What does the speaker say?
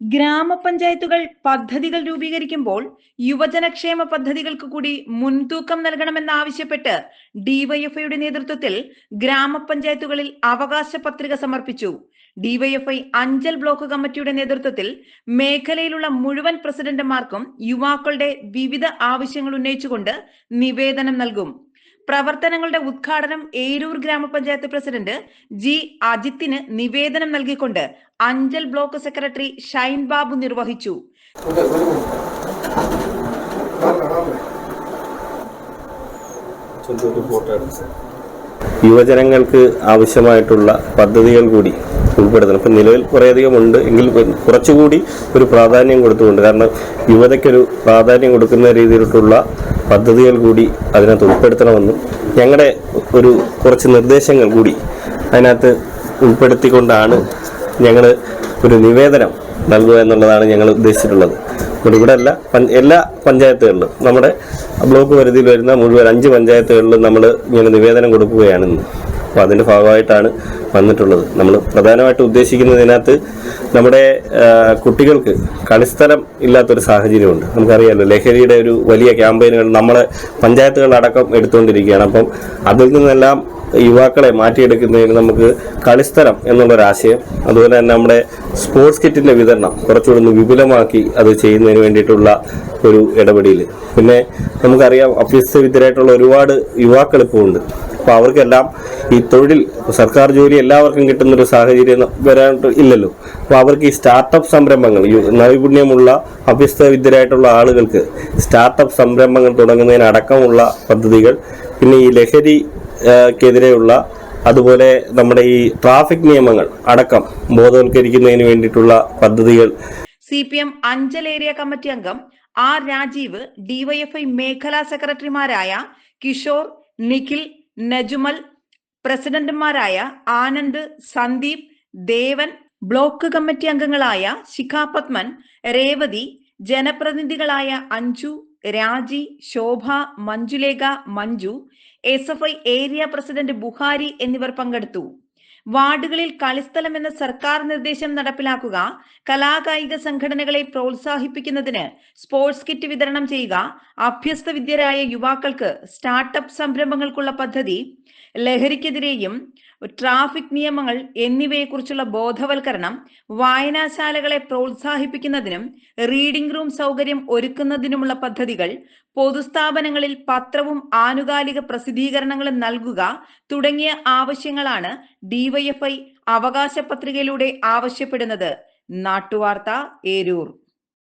ഗ്രാമപഞ്ചായത്തുകൾ പദ്ധതികൾ രൂപീകരിക്കുമ്പോൾ യുവജനക്ഷേമ പദ്ധതികൾക്ക് കൂടി മുൻതൂക്കം നൽകണമെന്നാവശ്യപ്പെട്ട് ഡിവൈഎഫ്ഐയുടെ നേതൃത്വത്തിൽ ഗ്രാമപഞ്ചായത്തുകളിൽ അവകാശ പത്രിക സമർപ്പിച്ചു. ഡിവൈഎഫ്ഐ അഞ്ചൽ ബ്ലോക്ക് കമ്മിറ്റിയുടെ നേതൃത്വത്തിൽ മേഖലയിലുള്ള മുഴുവൻ പ്രസിഡന്റുമാർക്കും യുവാക്കളുടെ വിവിധ ആവശ്യങ്ങൾ ഉന്നയിച്ചുകൊണ്ട് നിവേദനം നൽകും. പ്രവർത്തനങ്ങളുടെ ഉദ്ഘാടനം ഏരൂർ ഗ്രാമപഞ്ചായത്ത് പ്രസിഡന്റ് ജി അജിത്തിന് നിവേദനം നൽകിക്കൊണ്ട് അഞ്ചൽ ബ്ലോക്ക് സെക്രട്ടറി ഷൈൻ ബാബു നിർവഹിച്ചു. യുവജനങ്ങൾക്ക് ആവശ്യമായിട്ടുള്ള പദ്ധതികൾ കൂടി ഉൾപ്പെടുത്തണം. ഇപ്പം നിലവിൽ കുറേയധികം ഉണ്ട് എങ്കിൽ കുറച്ചുകൂടി ഒരു പ്രാധാന്യം കൊടുത്തുകൊണ്ട് കാരണം യുവതയ്ക്കൊരു പ്രാധാന്യം കൊടുക്കുന്ന രീതിയിലുള്ള പദ്ധതികൾ കൂടി അതിനകത്ത് ഉൾപ്പെടുത്തണമെന്നും ഞങ്ങളുടെ ഒരു കുറച്ച് നിർദ്ദേശങ്ങൾ കൂടി അതിനകത്ത് ഉൾപ്പെടുത്തിക്കൊണ്ടാണ് ഞങ്ങൾ ഒരു നിവേദനം നൽകുക എന്നുള്ളതാണ് ഞങ്ങൾ ഉദ്ദേശിച്ചിട്ടുള്ളത്. അപ്പോൾ ഇവിടെ അല്ല എല്ലാ പഞ്ചായത്തുകളിലും നമ്മുടെ ബ്ലോക്ക് പരിധിയിൽ വരുന്ന മുഴുവൻ അഞ്ച് പഞ്ചായത്തുകളിലും നമ്മൾ ഇങ്ങനെ നിവേദനം കൊടുക്കുകയാണ് ഇന്ന് അപ്പോൾ അതിന്റെ ഭാഗമായിട്ടാണ് വന്നിട്ടുള്ളത്. നമ്മൾ പ്രധാനമായിട്ട് ഉദ്ദേശിക്കുന്നതിനകത്ത് നമ്മുടെ കുട്ടികൾക്ക് കളിസ്ഥലം ഇല്ലാത്തൊരു സാഹചര്യമുണ്ട്. നമുക്കറിയാമല്ലോ ലഹരിയുടെ ഒരു വലിയ ക്യാമ്പയിനുകൾ നമ്മളെ പഞ്ചായത്തുകളടക്കം എടുത്തുകൊണ്ടിരിക്കുകയാണ്. അപ്പം അതിൽ നിന്നെല്ലാം യുവാക്കളെ മാറ്റിയെടുക്കുന്നതിന് നമുക്ക് കളിസ്ഥലം എന്നുള്ളൊരാശയം അതുപോലെ തന്നെ നമ്മുടെ സ്പോർട്സ് കിറ്റിന്റെ വിതരണം കുറച്ചുകൂടി ഒന്ന് വിപുലമാക്കി അത് ചെയ്യുന്നതിന് വേണ്ടിയിട്ടുള്ള ഒരു ഇടപെടൽ പിന്നെ നമുക്കറിയാം അഭ്യസ്തവിദ്യരായിട്ടുള്ള ഒരുപാട് യുവാക്കൾ ഇപ്പോൾ ഉണ്ട്. അപ്പോൾ അവർക്കെല്ലാം ഈ തൊഴിൽ സർക്കാർ ജോലി എല്ലാവർക്കും കിട്ടുന്നൊരു സാഹചര്യം വരാനായിട്ട് ഇല്ലല്ലോ. അപ്പോൾ അവർക്ക് ഈ സ്റ്റാർട്ടപ്പ് സംരംഭങ്ങൾ നൈപുണ്യമുള്ള അഭ്യസ്തവിദ്യരായിട്ടുള്ള ആളുകൾക്ക് സ്റ്റാർട്ടപ്പ് സംരംഭങ്ങൾ തുടങ്ങുന്നതിനടക്കമുള്ള പദ്ധതികൾ പിന്നെ ഈ ലഹരി ക്കെതിരെയുള്ള അതുപോലെ നമ്മുടെ ഈ ട്രാഫിക് നിയമങ്ങൾ അടക്കം ബോധവൽക്കരിക്കുന്നതിന് വേണ്ടിയിട്ടുള്ള പദ്ധതികൾ. C P M Anchal area committee അംഗം ആർ രാജീവ് ഡിവൈഎഫ്ഐ മേഖലാ സെക്രട്ടറിമാരായ കിഷോർ നിഖിൽ നജുമൽ പ്രസിഡന്റുമാരായ ആനന്ദ് സന്ദീപ് ദേവൻ ബ്ലോക്ക് കമ്മിറ്റി അംഗങ്ങളായ Shikha Padman Revathi ജനപ്രതിനിധികളായ Anju Raji Shobha Manjulekha Manju S F I area president Buhari എന്നിവർ പങ്കെടുത്തു. വാർഡുകളിൽ കളിസ്ഥലം എന്ന സർക്കാർ നിർദ്ദേശം നടപ്പിലാക്കുക കലാകായിക സംഘടനകളെ പ്രോത്സാഹിപ്പിക്കുന്നതിന് സ്പോർട്സ് കിറ്റ് വിതരണം ചെയ്യുക അഭ്യസ്ത വിദ്യരായ യുവാക്കൾക്ക് സ്റ്റാർട്ടപ്പ് സംരംഭങ്ങൾക്കുള്ള പദ്ധതി ലഹരിക്കെതിരെയും ട്രാഫിക് നിയമങ്ങൾ എന്നിവയെക്കുറിച്ചുള്ള ബോധവൽക്കരണം വായനാശാലകളെ പ്രോത്സാഹിപ്പിക്കുന്നതിനും റീഡിംഗ് റൂം സൗകര്യം ഒരുക്കുന്നതിനുമുള്ള പദ്ധതികൾ പൊതുസ്ഥാപനങ്ങളിൽ പത്രവും ആനുകാലിക പ്രസിദ്ധീകരണങ്ങളും നൽകുക തുടങ്ങിയ ആവശ്യങ്ങളാണ് ഡിവൈഎഫ്ഐ അവകാശ പത്രികയിലൂടെ ആവശ്യപ്പെടുന്നത്. നാട്ടുവാർത്ത ഏരൂർ.